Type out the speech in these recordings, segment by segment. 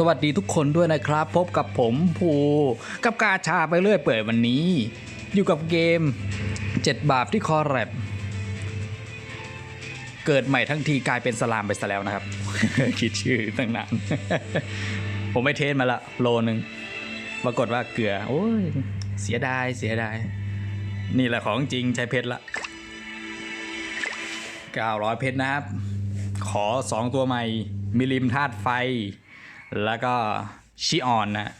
สวัสดีทุกคนด้วยนะครับ พบกับผมภูกับกาชาไปเรื่อยเปื่อยวันนี้ อยู่กับเกม 7 บาปที่คอแรบเกิดใหม่ทั้งทีกลายเป็นสลามไปซะแล้วนะครับ คิดชื่อตั้งนาน ผมไปเทสมาละโลนึงปรากฏว่าเกลือ โอ้ย เสียดายเสียดาย นี่แหละของจริงใช้เพชรละ900เพชรนะครับ ขอ 2 ตัวใหม่ มิลิมธาตุไฟ แล้วก็ชิออนนะ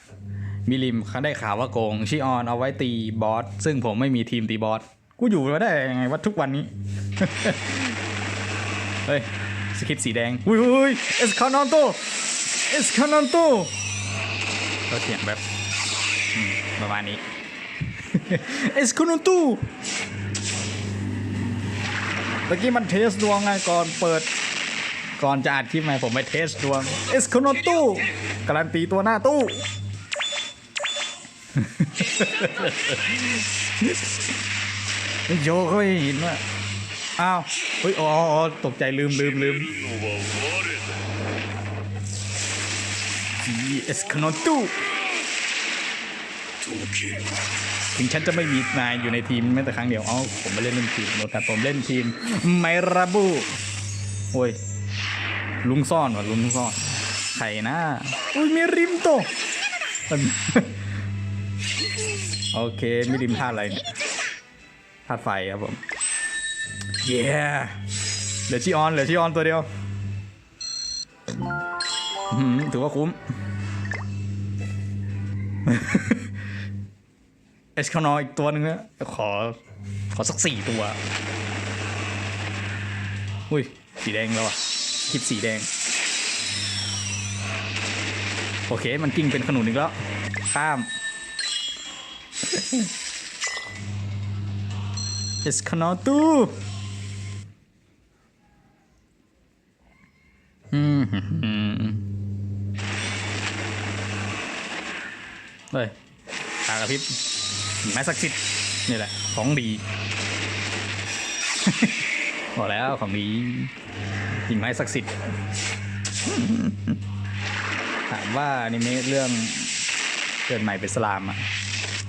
มิลิมเขาได้ข่าวว่าโกงชิออนเอาไว้ตีบอสซึ่งผมไม่มีทีมตีบอสกูอยู่มาได้ยังไงวะทุกวันนี้ เฮ้ย สคริปสีแดง อุ้ยอุ้ยเอสคานอนโตเอสคานอนโตก็เสียงแบบประมาณนี้เอสคานอนโตเมื่อกี้มันเทสดวงไงก่อนเปิด ก่อนจะอัดคลิปใหม่ผมไปเทสดวงเอสโคานอนโตการันตีตัวหน้าตู้ โยเขาไม่เห็นว่าอ้าวเฮ้ยอ๋อตกใจลืมลืมลืม GS คานอนตู้ถึงฉันจะไม่มีนายอยู่ในทีมแม้แต่ครั้งเดียว เอ้าผมไม่เล่นเล่นทีมนะครับผมเล่นทีมไมราบูโอ้ย ลุงซ่อนว่ะลุงซ่อนใครนะอุ้ยมีริมโตโอเคมีริมท่าอะไรเนี่าไฟครับผมเย้เหลือชีออนเหลือชีออนตัวเดียวถือว่าคุ้มเอสคานออีกตัวหนึ่งนะขอ ขอสักสี่ตัว อุ้ย สีแดงแล้วอะ คลิปสีแดง โอเค มันกิ้งเป็นขนุนอีกแล้ว ข้ามเอสคนอตูอืมเฮ้ยตากระพริบหินไม้ศักดิ์สิทธิ์นี่แหละ ของดีบอกแล้วของดี หินไม้ศักดิ์สิทธิ์ถามว่าอนิเมะเรื่องเกิดใหม่เป็นสลามอะ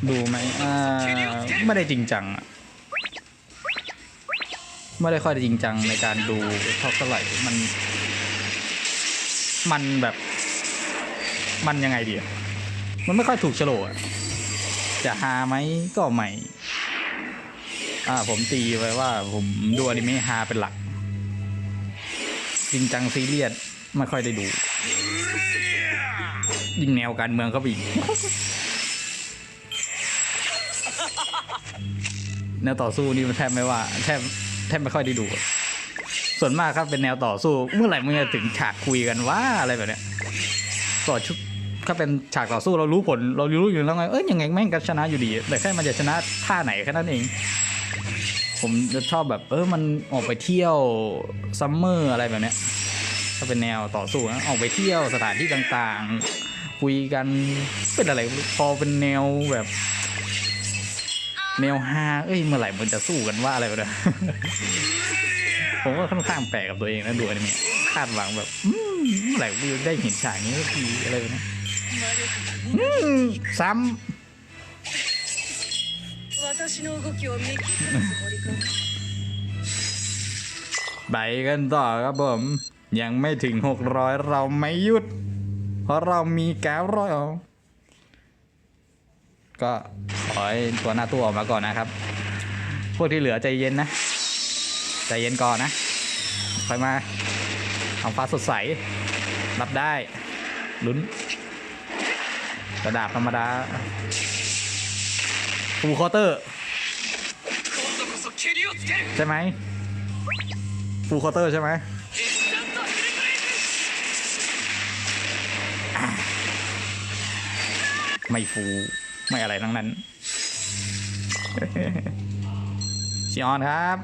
ดูไหมอ่าไม่ได้จริงจังอะไม่ได้ค่อยจริงจังในการดูเท่าไหร่มัน มันแบบ มันยังไงดีอะมันไม่ค่อยถูกโฉลกอะจะฮาไหมก็ไม่อ่าผมตีไว้ว่าผมดูอนิเมะฮาเป็นหลัก จริงจังซีเรียสไม่ค่อยได้ดู ยิงแนวการเมืองเขาไปอีก แนวต่อสู้นี่มันแทบไม่ว่า แทบแทบไม่ค่อยได้ดู ส่วนมากครับเป็นแนวต่อสู้ เมื่อไหร่มึงจะถึงฉากคุยกันว่าอะไรแบบเนี้ยก่อชุดถ้าเป็นฉากต่อสู้เรารู้ผล เรารู้อยู่แล้วไงเอ้ยยังไงแม่งก็ชนะอยู่ดี แต่แค่มันจะชนะท่าไหนแค่นั้นเอง ผมจะชอบแบบ เออมันออกไปเที่ยวซัมเมอร์อะไรแบบเนี้ยถ้าเป็นแนวต่อสู้นะออกไปเที่ยวสถานที่ต่างๆ คุยกันเป็นอะไรพอเป็นแนวแบบ แนวฮาเอ้ยเมื่อไหร่มันจะสู้กันว่าอะไรแบบนี้ผมว่าค่อนข้างแปลกกับตัวเองนะดูอนิเมะคาดหวังแบบเมื่อไหร่กูได้เห็นฉากนี้สักทีอะไรแบบนี้ซ้ำ 私の動きを見切ったつもりか ำไปกันต่อครับผม ยังไม่ถึงหกร้อยเราไม่หยุด เพราะเรามีแก้วร้อยเอาก็ขอให้ตัวหน้าตู้ออกมาก่อนนะครับ พวกที่เหลือใจเย็นนะ ใจเย็นก่อนนะ ค่อยมาทำฟ้าสดใส รับได้ ลุ้น กระดาษธรรมดาฟูคอเตอร์ ใช่ไหมฟูคอเตอร์ใช่ไหมไม่ฟูไม่อะไรทั้งนั้นชิออนครับ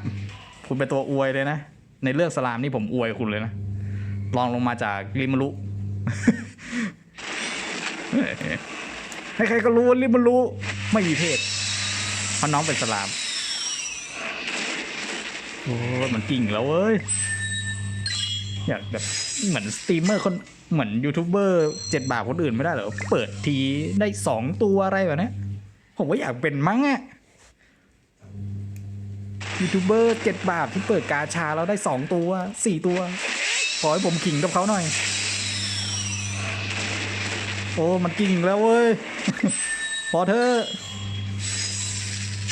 คุณเป็นตัวอวยเลยนะ ในเรื่องสลามนี่ผมอวยคุณเลยนะลองลงมาจากริมารุใครๆก็รู้ว่าริมารุไม่มีเพศเพราะน้องเป็นสลาม โอ้มันกิ่งแล้วเว้ย อยากแบบเหมือนสตรีมเมอร์คนเหมือนยูทูบเบอร์เจ็ดบาทคนอื่นไม่ได้เหรอ เปิดทีได้สองตัวอะไรแบบนี้ผมว่าอยากเป็นมั้งอะยูทูบเบอร์เจ็ดบาทที่เปิดกาชาแล้วได้สองตัวสี่ตัว ขอให้ผมขิงกับเขาหน่อย โอ้มันกิ่งแล้วเว้ย พอเธอ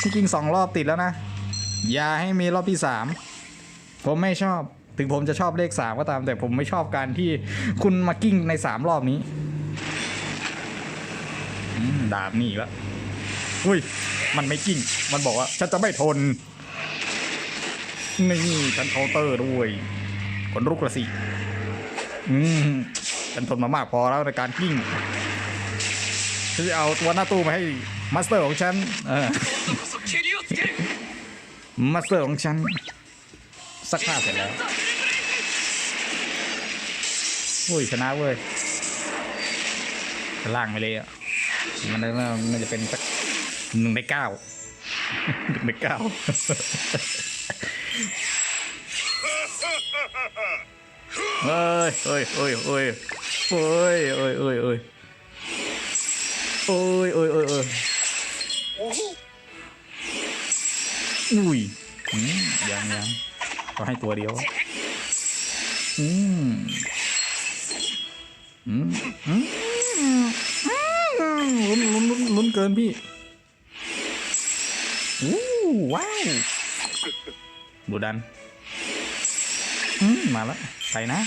ที่กิ่งสองรอบติดแล้วนะ อย่าให้มีรอบที่สามผมไม่ชอบถึงผมจะชอบเลขสามก็ตาม แต่ผมไม่ชอบการที่คุณมากิ้งในสามรอบนี้อืมดาบนี่อีกแล้วอุ้ย มันไม่กิ้ง มันบอกว่า ฉันจะไม่ทน นี่ฉันเคาน์เตอร์ด้วยขนลุกละสิอืมฉันทนมามากพอแล้วในการกิ้งฉันจะเอาตัวหน้าตู้มาให้มาสเตอร์ของฉันเออ มาสเตอร์ของฉันสักผ้าเสร็จแล้วอุ้ยชนะเว้ยล่างไปเลยอะมันน่าจะเป็นสักหนึ่งในเก้าหนึ่งในเก้าเฮ้ยเฮ้ยเฮ้ยเฮ้ยเฮ้ยเฮ้ยเฮ้ย ยังก็ให้ตัวเดียวอืมอืมอืมอืมลุ้นลุ้นลุ้นลุ้นเกินพี่อู้ว้าวดูดัน อืมมาแล้วไปนะ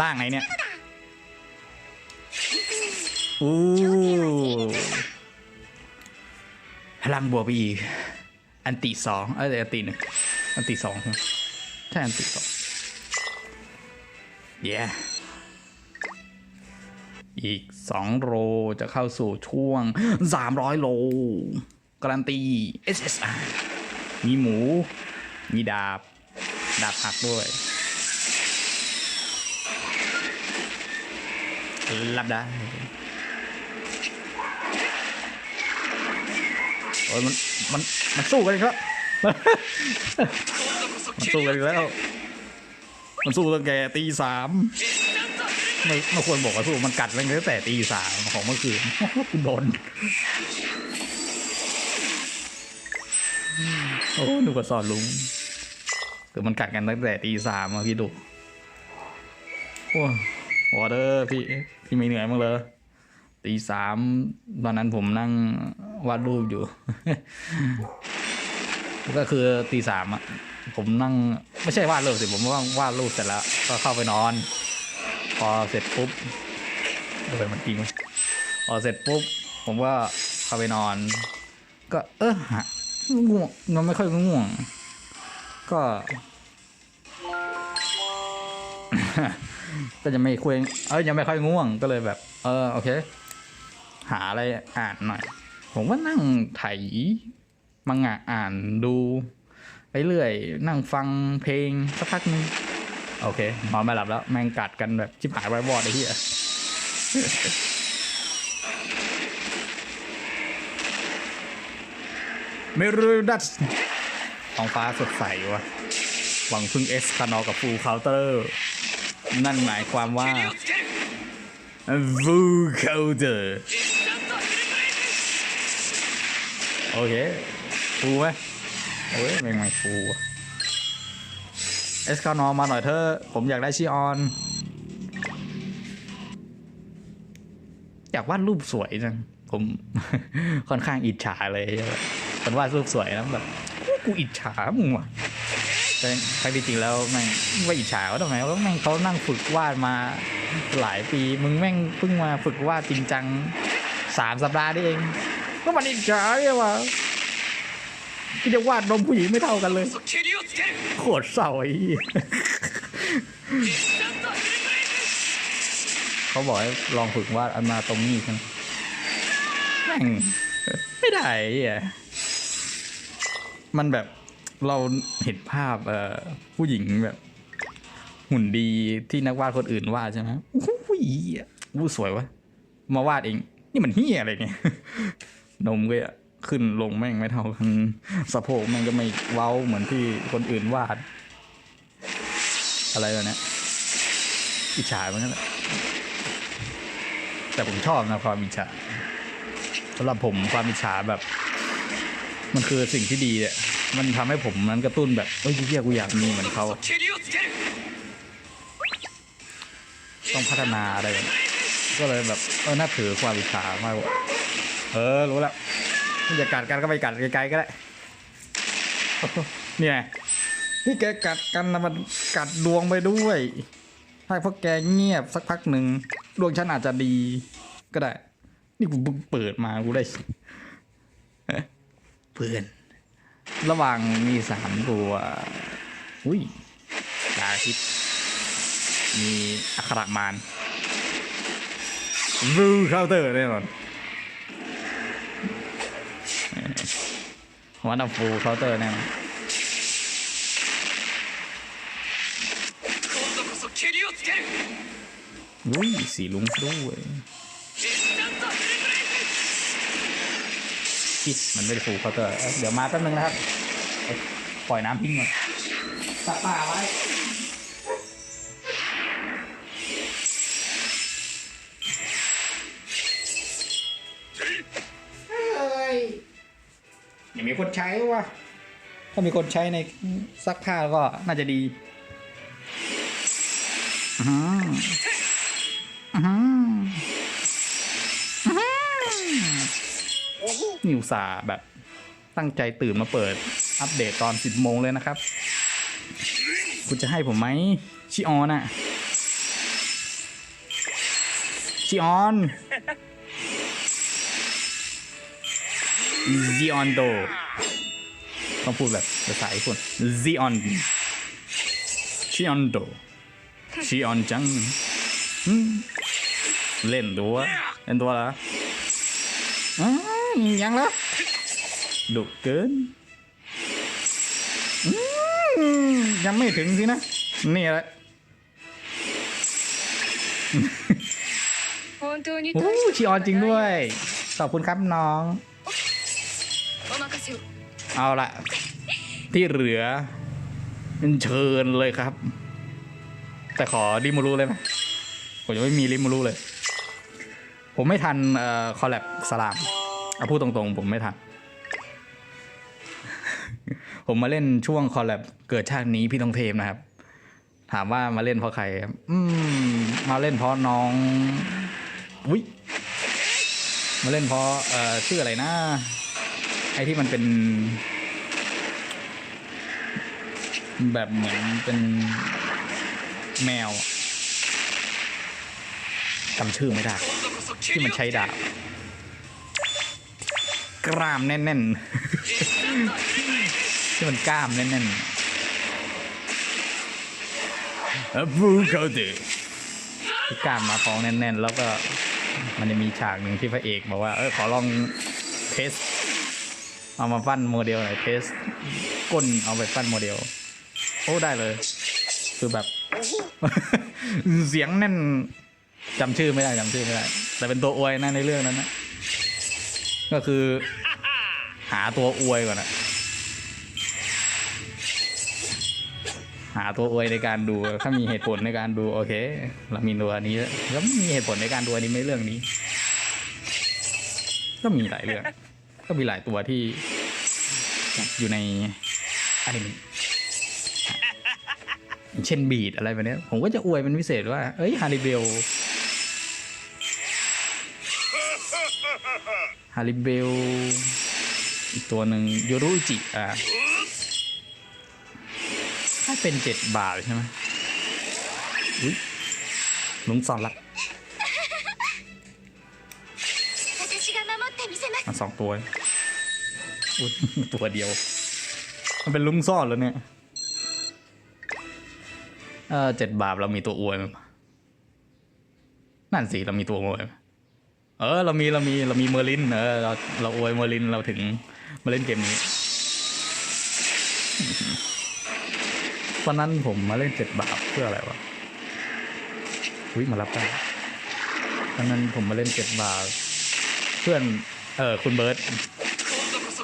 ล่างไหนเนี่ยอู้พลังบวกไปอีก อันติสองเอ้ยอันติหนึ่งอันติสองใช่อันติสองเย้อีกสองโลจะเข้าสู่ช่วงสามร้อยโลการันตี SSR มีหมู มีดาบ ดาบหักด้วย รับได้ โอ้ยมันมันมันสู้กันอีกแล้วมันสู้กันอีกแล้ว มันสู้ตั้งแต่ตีสามไม่ไม่ควรบอกว่าสู้มันกัดตั้งแต่ตีสามของเมื่อคืนกูโดนโอ้หนูก็สอนลุงคือมันกัดกันตั้งแต่ตีสามอะพี่ดูโอ้วอเดอร์พี่พี่ไม่เหนื่อยมั้างเลย ตีสามตอนนั้นผมนั่งวาดรูปอยู่ ก็คือตีสามอะผมนั่งไม่ใช่วาดรูปสิผมว่าวาดรูปเสร็จแล้วก็เข้าไปนอน พอเสร็จปุ๊บเออมันจริงไหมพอเสร็จปุ๊บ ผมก็เข้าไปนอน ก็ เออหะง่วงมันไม่ค่อยง่วง ก็ ก็จะไม่คุยเอ้ยยังไม่ค่อยง่วงก็เลยแบบ เออโอเค หาอะไรอ่านหน่อย ผมว่านั่งไถมังงะอ่านดูไปเรื่อยนั่งฟังเพลงสักพักนึงโอเคนอนไม่หลับแล้วแม่งกัดกันแบบชิบหายไว้บอดไอ้เหี้ยเมรูดัสท้องฟ้าสดใสวะหวังพึ่งเอสคานอกับฟูลเคาน์เตอร์ นั่นหมายความว่า ฟูลเคาน์เตอร์ โอเคฟูไหมโอ้ยแม่งไม่ฟูเอสคานอมาหน่อยเถอะผมอยากได้ชีออน อยากวาดรูปสวยจังผมค่อนข้างอิจฉาเลยคนวาดรูปสวยแล้วแบบกูอิจฉามึงว่ะแต่ทั้งจริงแล้วแม่งไม่อิจฉาเขาทำไมว่าแม่งเขานั่งฝึกวาดมาหลายปี มึงแม่งเพิ่งมาฝึกวาดจริงจังสามสัปดาห์นี่เอง ก็มันอิจฉาเนี่ยวะที่จะวาดนมผู้หญิงไม่เท่ากันเลยโคตรเศร้าไอ้เฮียเขาบอกให้ลองฝึกวาดอนาโตมีกันแม่งไม่ได้ไอ้มันแบบเราเห็นภาพเอ่อผู้หญิงแบบ หุ่นดีที่นักวาดคนอื่นวาดใช่ไหมโอ้โหเหี้ยวู้สวยวะมาวาดเอง นี่มันเฮียอะไรเนี่ย นมก็ขึ้นลงแม่งไม่เท่ากันสะโพกแม่งก็ไม่เว้าเหมือนที่คนอื่นวาด อะไรแบบนี้อิจฉาเหมือนกันแต่ผมชอบนะความอิจฉาสำหรับผมความอิจฉาแบบ มันคือสิ่งที่ดีเนี่ยมันทำให้ผมนั้นกระตุ้นแบบเอ้ยเฮียกูอยากมีเหมือนเขาต้องพัฒนาอะไรก็เลยแบบเออน่าถือความอิจฉามากกว่า เออรู้แล้วไม่อยากกัดกันก็ไปกัดไกลๆก็ได้เนี่ยนี่แกกัดกันนะมันกัดดวงไปด้วย ถ้าพวกแกเงียบสักพักหนึ่งดวงฉันอาจจะดีก็ได้ นี่กูเพิ่งเปิดมากูได้เพื่อน ระหว่างมีสามตัวอุ้ยดาคิด มีอัครมานรูเคาน์เตอร์แน่นอน วันดับฟูเคาน์เตอร์แน่อุ้ยสีลุงด้วยคิดมันไม่ได้ฟูเคาน์เตอร์ เดี๋ยวมาแป๊บนึงนะครับ ปล่อยน้ำพิ้งก่อนตัป่าไว้ คนใช้วะถ้ามีคนใช้ในซักผ้าก็น่าจะดีอือหืออือหืออื้อหือนิวสาแบบตั้งใจตื่นมาเปิด อัปเดตตอนสิบโมงเลยนะครับ คุณจะให้ผมไหมชิออนอะชิออนซีออนโด ต้องพูดแบบภาษาญี่ปุ่นซีออนชิออนโดชิออนจังเล่นตัวเล่นตัวละยังละดุเกินยังไม่ถึงสินะ นี่แหละโอ้ชิออนจริงด้วย ขอบคุณครับน้อง เอาละที่เหลือเชิญเลยครับ แต่ขอริมูรุเลยไหมผมยังไม่มีริมูรุเลย ผมไม่ทันเอ่อคอลแลบสลามเอาพูดตรงๆ ผมไม่ทัน ผมมาเล่นช่วงคอลแลบเกิดชาตินี้พี่ต้องเทมนะครับ ถามว่ามาเล่นเพราะใคร อืมมาเล่นเพราะน้องอุ้ยมาเล่นเพราะเอ่อชื่ออะไรนะ ไอ้ที่มันเป็น แบบเหมือนเป็นแมวจำชื่อไม่ได้ ที่มันใช้ดาบกรามแน่นๆ ที่มันกล้ามแน่นๆแล้วบูเขาดิที่กล้ามมาท้องแน่นๆ แล้วก็มันจะมีฉากหนึ่งที่พระเอกบอกว่า เออขอลองเทส เอามาปั้นโมเดลหน่อยเทสก้นเอาไปปั้นโมเดล โอ้ได้เลย คือแบบ เสียงแน่นจำชื่อไม่ได้จำชื่อไม่ได้ แต่เป็นตัวอวยนะในเรื่องนั้นนะก็คือ หาตัวอวยก่อนนะหาตัวอวยในการดูถ้ามีเหตุผลในการดูโอเคเรามีตัวนี้แล้วมีเหตุผลในการดูอันิเมะเรื่องนี้ ก็มีหลายเรื่อง ก็มีหลายตัวที่อยู่ในอนิเมะเช่นบีดอะไรแบบนี้ผมก็จะอวยเป็นพิเศษว่า เอ้ยฮาริเบลฮาริเบลอีกตัวหนึ่งโยรุจิ อะถ้าเป็นเจ็ดบาทใช่ไหมอุ้ยลุงสอนรัก สองตัวอุ้ยตัวเดียว มันเป็นลุงซ่อนแล้วเนี่ย เออเจ็ดบาทเรามีตัวอวยไหมนั่นสิเรามีตัวอวยไหมเออ เรามีเรามีเรามีเมอร์ลินเออเราเราอวยเมอร์ลินเราถึงมาเล่นเกมนี้ตอนนั้นผมมาเล่นเจ็ดบาทเพื่ออะไรวะอุ้ยมารับได้ตอนนั้นผมมาเล่นเจ็ดบาทเพื่อน เออคุณเบิร์ต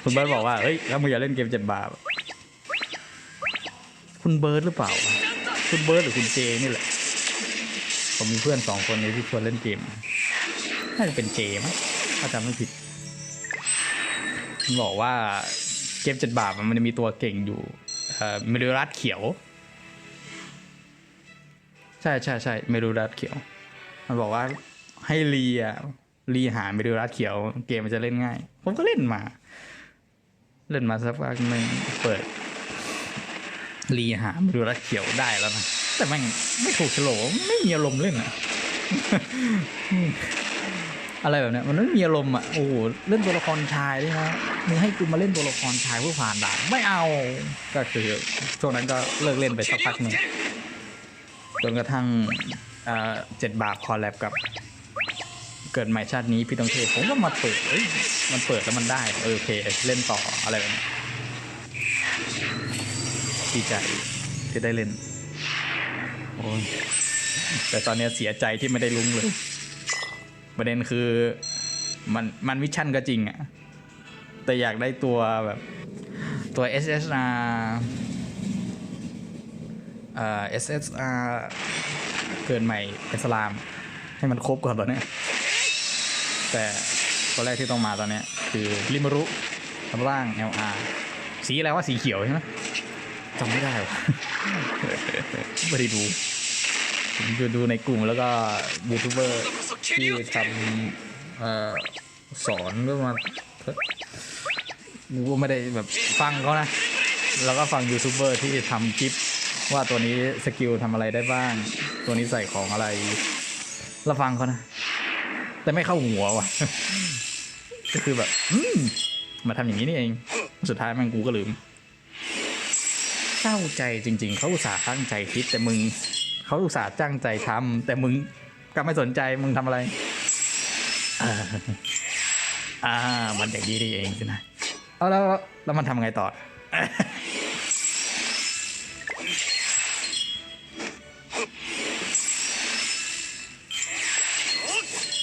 คุณเบิร์ตบอกว่าเฮ้ยแล้วมึงอย่าเล่นเกมเจ็บบาปคุณเบิร์ตหรือเปล่า คุณเบิร์ตหรือคุณเจนี่แหละ ผมมีเพื่อนสองคนนี้ที่ชวนเล่นเกมน่าจะเป็นเจมั้งถ้าจำไม่ผิดมันบอกว่าเกมเจ็ดบาปมันจะมีตัวเก่งอยู่เอ่อเมลูรัสเขียว ใช่ใช่ใช่เมลูรัสเขียว มันบอกว่าให้เลีย รีหาเมดูรัสเขียวเกมมันจะเล่นง่าย ผมก็เล่นมา เล่นมาสักพักหนึ่งเปิด รีหาเมดูรัสเขียวได้แล้วนะแต่แม่งไม่ถูกโฉลกไม่มีอารมณ์เล่นอะอะไรแบบเนี้ยมันไม่มีอารมณ์อะโอ้โหเล่นตัวละครชายด้วยนะมึงให้กูมาเล่นตัวละครชายเพื่อผ่านด่านไม่เอาก็คือช่วงนั้นก็เลิกเล่นไปสักพักหนึ่งจนกระทั่งเจ็ดบาทคอลแลบกับ กิดใหม่ชาตินี้พี่ต้องเทผมก็มาเปิดเอ้ยมันเปิดแล้วมันได้เออโอเคเล่นต่ออะไรแบบนี้ดีใจที่ได้เล่นโอ้ยแต่ตอนเนี้ยเสียใจที่ไม่ได้ลุ้งเลย ประเด็นคือมันมันวิชั่นก็จริงอะแต่อยากได้ตัวแบบตัว SSR เอ่อ SSR เกินใหม่อิสลาม ให้มันครบก่อนตอนเนี้ย แต่ตัวแรกที่ต้องมาตอนนี้คือริมารุร่าง LR สีอะไรว่าสีเขียวใช่ไหมจำไม่ได้ว่ะไม่ได้ดูดูดูในกลุ่มแล้วก็ยูทูบเบอร์ที่ทำสอนก็มากูไม่ได้แบบฟังเขานะ แล้วก็ฟังยูทูบเบอร์ที่ทำคลิปว่าตัวนี้สกิลทำอะไรได้บ้าง ตัวนี้ใส่ของอะไรเราฟังเขานะ แต่ไม่เข้าหัวว่ะ ก็คือแบบมมาทำอย่างนี้นี่เอง สุดท้ายแม่งกูก็ลืมเศร้าใจจริง ๆ เขาอุตส่าห์ตั้งใจคิด แต่มึงเขาอุตส่าห์จ้างใจทำแต่มึงกลับไม่สนใจมึงทำอะไรอ่ามันอย่างนี้นี่เองสินะเอาแล้วแล้วมันทำไงต่อ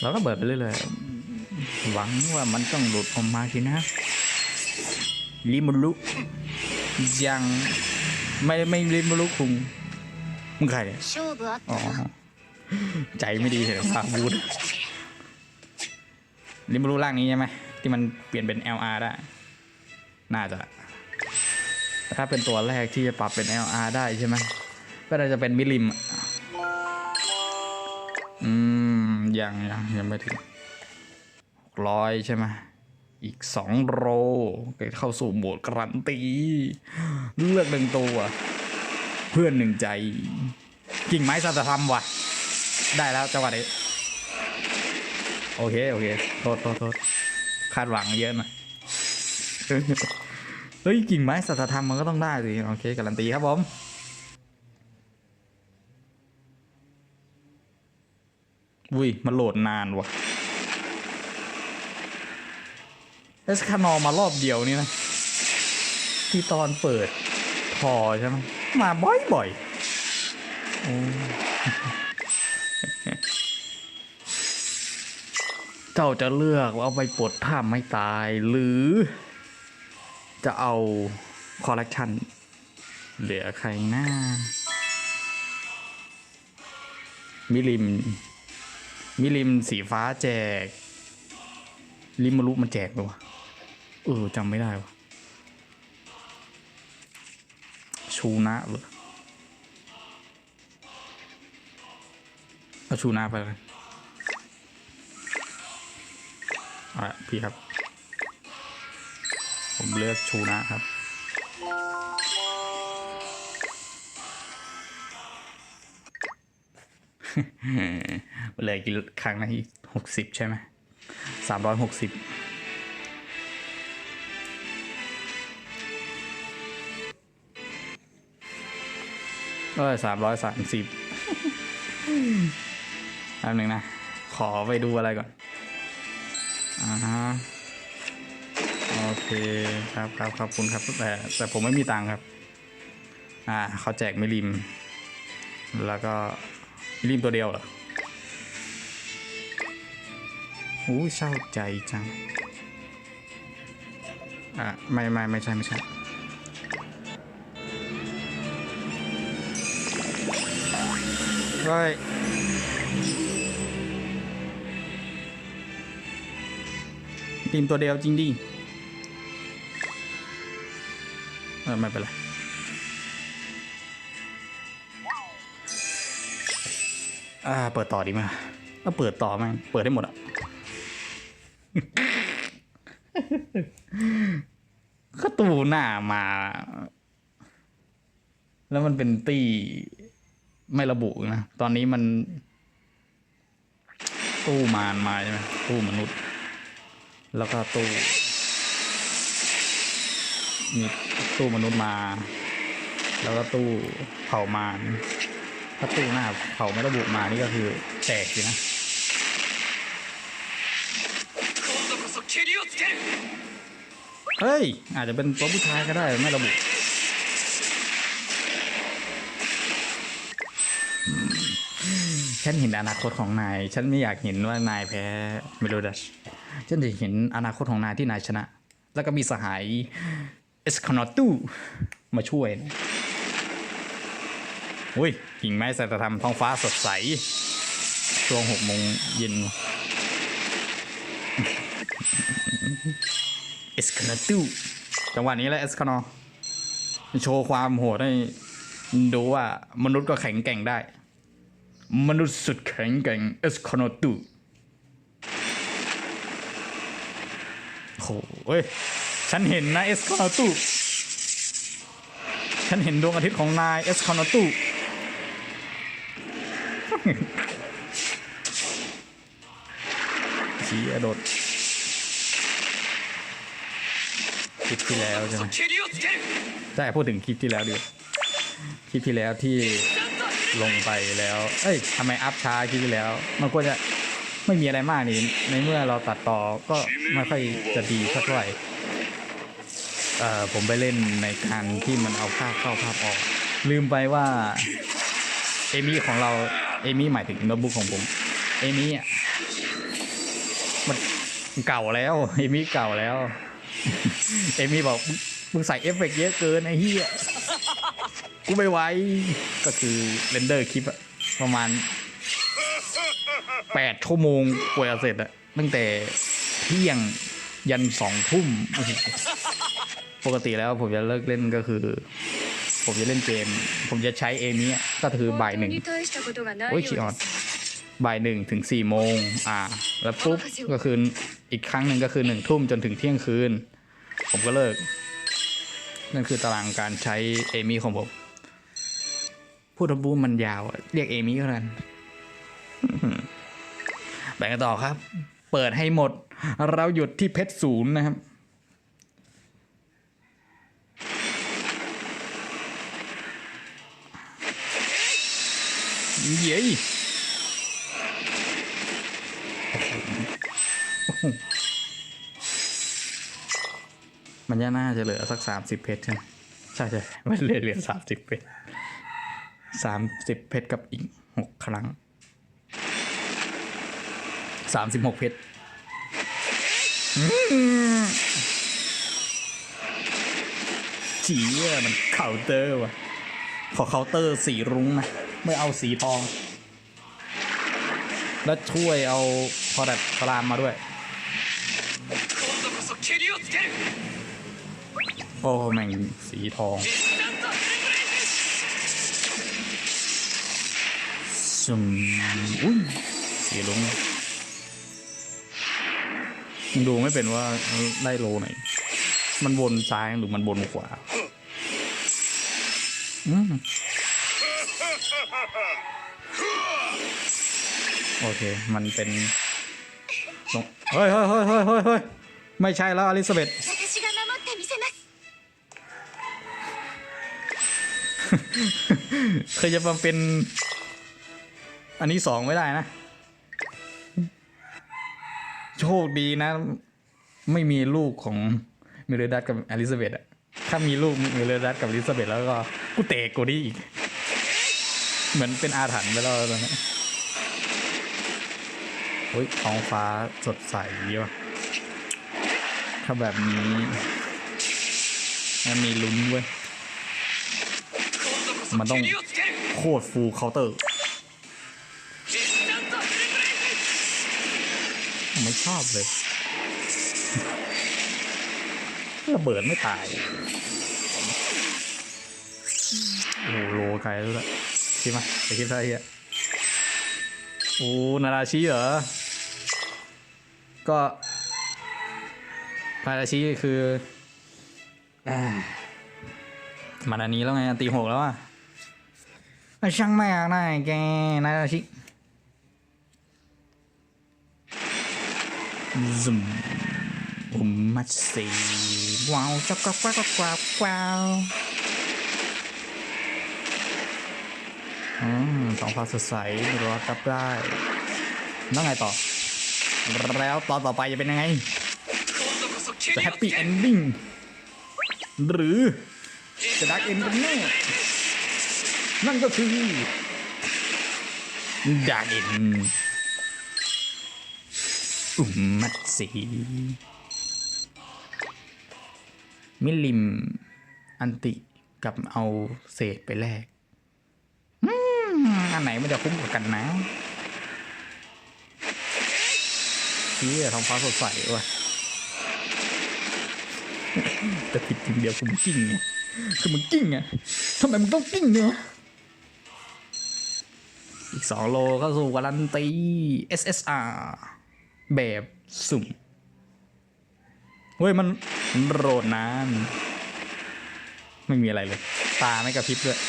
เราก็เบิดไปเรื่อยๆหวังว่ามันต้องหลุดออกมาทีนะลิมุลุยังไม่ไม่ลิมุลุคุงมึงใครเนี่ยอ๋อใจไม่ดีเลยครับบูดลิมุลุร่างนี้ใช่ไหมที่มันเปลี่ยนเป็น LR ได้ น่าจะ ถ้าเป็นตัวแรกที่จะปรับเป็น LR ได้ใช่ไหมก็จะเป็นมิลิม ยังยังยังไม่ถึงร้อยใช่ไหมอีกสองโรก็เข้าสู่โหมดการันตี เลือกหนึ่งตัว เพื่อนหนึ่งใจ กิ่งไม้สัตธรรมว่ะได้แล้วจังหวะนี้โอเค โอเคโทษโทษโทษคาดหวังเยอะหน่อยเฮ้ยกิ่งไม้สัตธรรมมันก็ต้องได้สิ โอเค การันตีครับผม อุ้ย มันโหลดนานว่ะเอสคานอมารอบเดียวนี่นะ ที่ตอนเปิดพอใช่ไหมมาบ่อยๆโอ้เจ้าจะเลือกเอาไปปลดถ้ำไม่ตาย หรือ จะเอาคอลเลกชันเหลือใครหน้ามิลิม มิลิมสีฟ้าแจกลิมารุมันแจกปะวะเออจำไม่ได้วะชูนะเหรอเอาชูนะไปเลยอะพี่ครับ ผมเลือกชูนะครับ เหลยกี่ครั้งนะหกสิบใช่ไหมสามร้อยหกสิบเออสามร้อยสามสิบแป๊บหนึ่งนะ ขอไปดูอะไรก่อน อ่าฮะ โอเคครับครับขอบคุณครับ แต่แต่ผมไม่มีตังค์ครับ อ่าเขาแจกไมิลลิม แล้วก็ ริมตัวเดียวเหรออู้เศร้าใจจัง อะ ไม่ไม่ไม่ใช่ ไม่ใช่ เฮ้ย ริมตัวเดียวจริงดิ เออ ไม่เป็นไร อ่า เปิดต่อดีไหมถ้าเปิดต่อแม่งเปิดได้หมดอะ ก็ตูหน้ามา แล้วมันเป็นตี้ไม่ระบุนะ ตอนนี้มัน ตู้มารมาใช่ไหมตู้มนุษย์ แล้วก็ตู้มีตู้มนุษย์มา แล้วก็ตู้เผ่ามาร ถ้าตู้หน้าเผาไม่ระบุมานี่ก็คือแตกสินะเฮ้ย อาจจะเป็นตัวผู้ชายก็ได้ไม่ระบุฉันเห็นอนาคตของนาย ฉันไม่อยากเห็นว่านายแพ้เมโลดัสฉันจะเห็นอนาคตของนายที่นายชนะ แล้วก็มีสหายเอสคอนอตูมาช่วยนะ อุ้ยกิ่งไม้สัตธรรมท้องฟ้าสดใส ช่วงหกโมงเย็น เอสคานาตูจังหวะนี้แหละเอสคานอโชว์ความโหดให้ดูว่ามนุษย์ก็แข็งแกร่งได้ มนุษย์สุดแข็งแกร่งเอสคานาตูโอ้เฮ้ย ฉันเห็นนะเอสคานาตูฉันเห็นดวงอาทิตย์ของนายเอสคานาตู ชี้อดดคลิปที่แล้วใช่ไหมใช่พูดถึงคลิปที่แล้วดิคลิปที่แล้วที่ลงไปแล้ว เอ้ยทำไมอัพช้าคลิปที่แล้ว มันควรจะไม่มีอะไรมากนี่ในเมื่อเราตัดต่อก็ไม่ค่อยจะดีเท่าไหร่เอ่อผมไปเล่นในการที่มันเอาภาพเข้าภาพออก ลืมไปว่าเอมี่ของเรา เอมี่หมายถึงโน้ตบุ๊กของผมเอมี่อะมันเก่าแล้วเอมี่เก่าแล้ว เอมี่บอกมึงใส่เอฟเฟกเยอะเกินไอ้เหี้ยกูไม่ไหวก็คือเรนเดอร์คลิปอะประมาณแปดชั่วโมงกว่าจะเสร็จอะตั้งแต่เที่ยงยันสองทุ่ม ปกติแล้วผมจะเลิกเล่นก็คือ ผมจะเล่นเกม ผมจะใช้เอมิก็คือบ่ายหนึ่งโอ้ยคีออดบ่ายหนึ่งถึงสี่โมงอ่า แล้วปุ๊บก็คืออีกครั้งหนึ่งก็คือหนึ่งทุ่มจนถึงเที่ยงคืน ผมก็เลิก นั่นคือตารางการใช้เอมี่ของผม พูดบูมมันยาว เรียกเอมี่ก็แล้วกันแบ่งกันต่อครับ เปิดให้หมด เราหยุดที่เพชรศูนย์นะครับ เย้ยโอ้โหมันจะน่าจะเหลือสักสามสิบเพชรใช่ไหมใช่ใช่มันเหลือเหลือสามสิบเพชรสามสิบเพชรกับอีกหกครั้งสามสิบหกเพชรจีอะมันเคาน์เตอร์ว่ะ ขอเคาน์เตอร์สีรุ้งนะ เมื่อเอาสีทอง และช่วยเอาพอดัดสลามมาด้วย โอ้แม่งสีทองซุมอุ้ยสีลงดูไม่เป็นว่าได้โลไหน มันวนซ้ายหรือมันวนขวา อืม โอเค มันเป็นเฮ้ยเฮ้ยเฮ้ยเฮ้ยเฮ้ยไม่ใช่แล้วอลิซาเบธเธอจะมาเป็น อันนี้สองไม่ได้นะ โชคดีนะ ไม่มีลูกของมิเรดัสกับอลิซาเบธอะถ้ามีลูกมิเรดัสกับอลิซาเบธแล้วก็กูเตะกูดีอีก เหมือนเป็นอาถรรพ์ไปแล้วตอนนี้โอ้ยท้องฟ้าสดใสว่ะถ้าแบบนี้มันมีลุ้นเว้ย มันต้องโคตรฟูเคาน์เตอร์ ไม่ชอบเลยระเบิดไม่ตายโอ้โหไกลแล้วละ คิดมาไปคิดอะไรเฮียโอ้นาราชิเหรอ ก็นาราชิคืออ่ามันอันนี้แล้วไงอันตีหกแล้วอะอะช่างแม่งได้แกนาราชิซึมอุมมัดสีว้าวจักกวักกวักกวักกวักว้าว สองฟ้าสดใสรอดรับได้แล้วไงต่อ แล้วตอนต่อไปจะเป็นยังไง จะแฮปปี้เอนดิ้งหรือจะดักเอนกันแน่นั่นก็คือดักเอนอุ้มมัดสี มิลิม อันติกับเอาเศษไปแลก อันไหนมันจะคุ้มกว่ากันนะชี้ท้องฟ้าสดใสว่ะแต่ผิดอย่างเดียวคือมึงกิ้งไงคือมึงกิ้งไงทำไมมึงต้องกิ้งเนี่ยอีกสองโลเข้าสู่การันตี SSR แบบสุ่ม เฮ้ยมันมันโรดนาน ไม่มีอะไรเลย ตาไม่กระพริบด้วย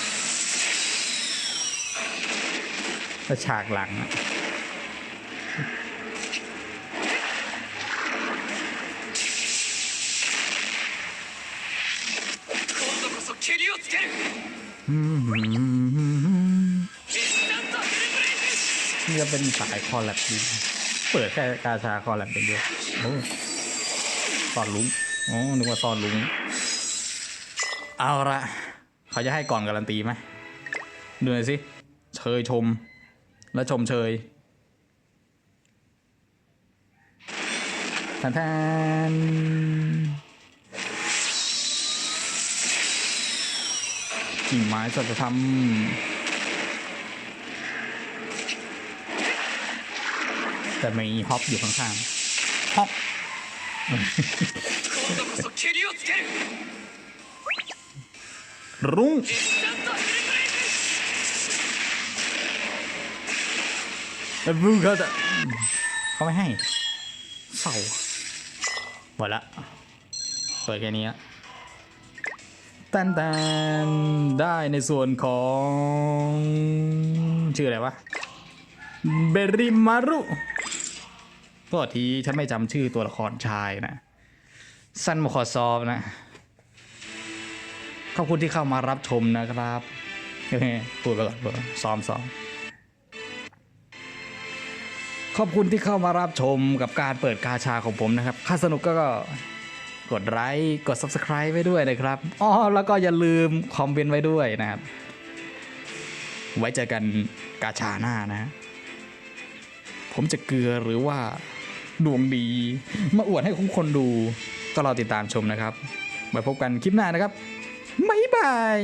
ถ้าฉากหลังนี่ก็เป็นสายคอลแลบดีเปิดแค่กาชาคอลแลบเป็นเดียวโอ้ตอนลุงอ๋อนึกว่าตอนลุง เอาละเขาจะให้ก่อนการันตีไหมดูหน่อยสิเชยชม และชมเชยท่านท่านกิ่งไม้สัจธรรมแต่ไม่มีฮอปอยู่ข้างๆฮอปรุ่ง แล้วมึเขาจะเขาไม่ให้เศร้าหมดละ เปิดแค่นี้ตันตันได้ในส่วนของ ชื่ออะไรวะ เบริมารุตัวทีฉันไม่จำชื่อตัวละครชายนะ ซันมคอซอบนะ ขอบคุณที่เข้ามารับชมนะครับพูดไปก่อนซ้อมซ้อม ขอบคุณที่เข้ามารับชมกับการเปิดกาชาของผมนะครับ ถ้าสนุกก็กดไลค์กด Subscribe ไว้ด้วยนะครับอ๋อแล้วก็อย่าลืมคอมเมนต์ไว้ด้วยนะครับ ไว้เจอกันกาชาหน้านะ ผมจะเกลือหรือว่าดวงดี มาอวดให้คุณคนดูก็รอติดตามชมนะครับไว้พบกันคลิปหน้านะครับบ๊ายบาย